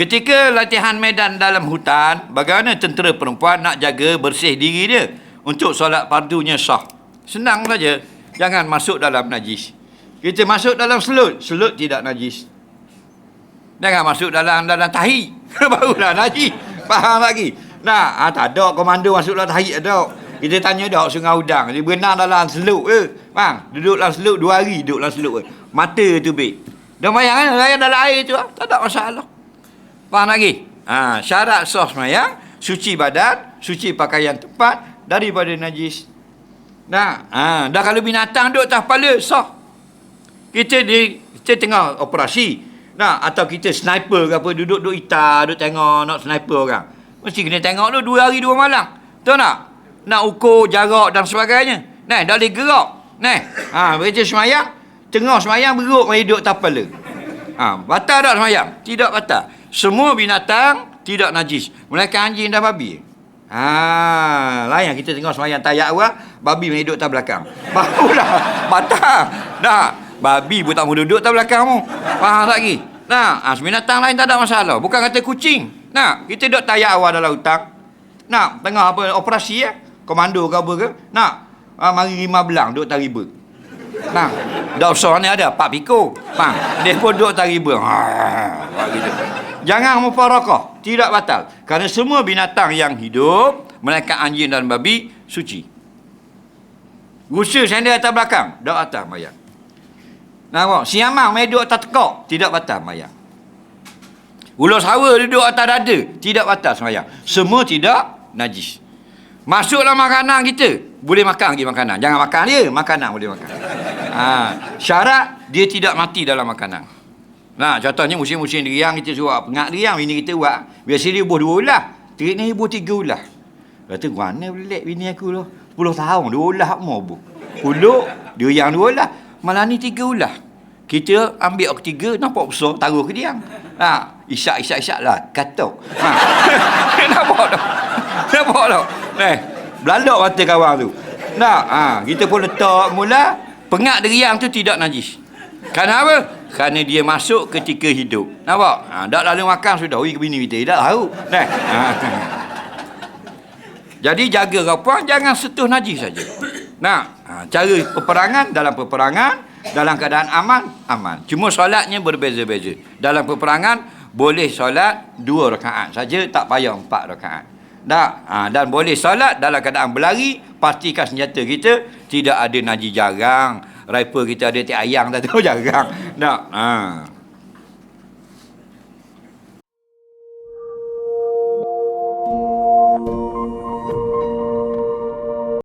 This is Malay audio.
Ketika latihan medan dalam hutan, bagaimana tentera perempuan nak jaga bersih diri dia untuk solat fardunya sah? Senang saja. Jangan masuk dalam najis. Kita masuk dalam selut, selut tidak najis. Jangan masuk dalam dalam tahi. Barulah najis. Faham lagi? Nah, ah, tak ada komando masuk dalam tahi ada. Kita tanya dah sungai udang. Dia berenang dalam selut ke? Bang, duduk dalam selut dua hari duduk dalam selut ke. Mata tu baik. Dia mayang kan? Dalam air tu lah. Tak ada masalah. Faham lagi? Ha, syarat sah semayang, suci badan, suci pakaian tempat daripada najis. Nah, ha, dah kalau binatang duduk atas kepala, sah. Kita di kita tengah operasi. Nah, atau kita sniper ke apa, duduk duduk itar, duduk tengok nak sniper orang. Mesti kena tengok tu dua hari dua malam. Tahu tak? Nak ukur jarak dan sebagainya. Nah, dah boleh gerak. Nah, ha, baca semayang, tengah semayang beruk mari duduk atas kepala. Ha, batal tak semayang? Tidak batal. Semua binatang tidak najis. Melainkan anjing dan babi. Ha, lain kita tengok semayang tayak orang, babi duduk atas belakang. Barulah batal. Dah, babi pun tak duduk atas belakang mu. Faham tak lagi? Nah, ha, binatang lain tak ada masalah. Bukan kata kucing. Nah, kita duduk tayak awal dalam hutang. Nah, tengah apa operasi ya? Komando ke apa ke? Nah, ha, mari lima belang duduk atas riba. Nah, dah besar ni ada Pak Piko. Bang, dia pun duduk atas riba. Ha, gitu. Jangan mufarakah, tidak batal. Kerana semua binatang yang hidup, melainkan anjing dan babi, suci. Rusa sandal atas belakang, dah atas mayang. Nampak? Siamang duduk atas tekak, tidak batal mayang. Ular sawa duduk atas dada, tidak batal semayang. Semua tidak najis. Masuklah makanan kita, boleh makan lagi makanan. Jangan makan dia, makanan boleh makan. Ha, syarat dia tidak mati dalam makanan. Nah, contohnya musim-musim diriang kita suruh pengak diriang bini kita buat. Biasa dia buah dua ulah. Terik ni buah tiga ulah. Kata mana belik bini aku tu? 10 tahun dua ulah mau bu. Puluk dia yang dua ulah. Malah ni tiga ulah. Kita ambil ketiga nampak besar taruh ke dia. Ha, isyak isyak isyak lah katok. Ha. nampak tak? Nampak tak? Eh, belalak mata kawan tu. Nah, ha, kita pun letak mula pengak deriang tu tidak najis. Kenapa? Kerana dia masuk ketika hidup. Nampak? Ha, tak lalu makan sudah. Ui, ke bini kita. Tak tahu. Nah. Ha. Jadi jaga rapang, jangan sentuh najis saja. Nah, ha, cara peperangan dalam peperangan, dalam keadaan aman, aman. Cuma solatnya berbeza-beza. Dalam peperangan, boleh solat dua rakaat saja, tak payah empat rakaat. Tak, ha, dan boleh solat dalam keadaan berlari, pastikan senjata kita tidak ada najis jarang. Rifle kita ada tiap ayang tak tahu jarang. Tak, ha.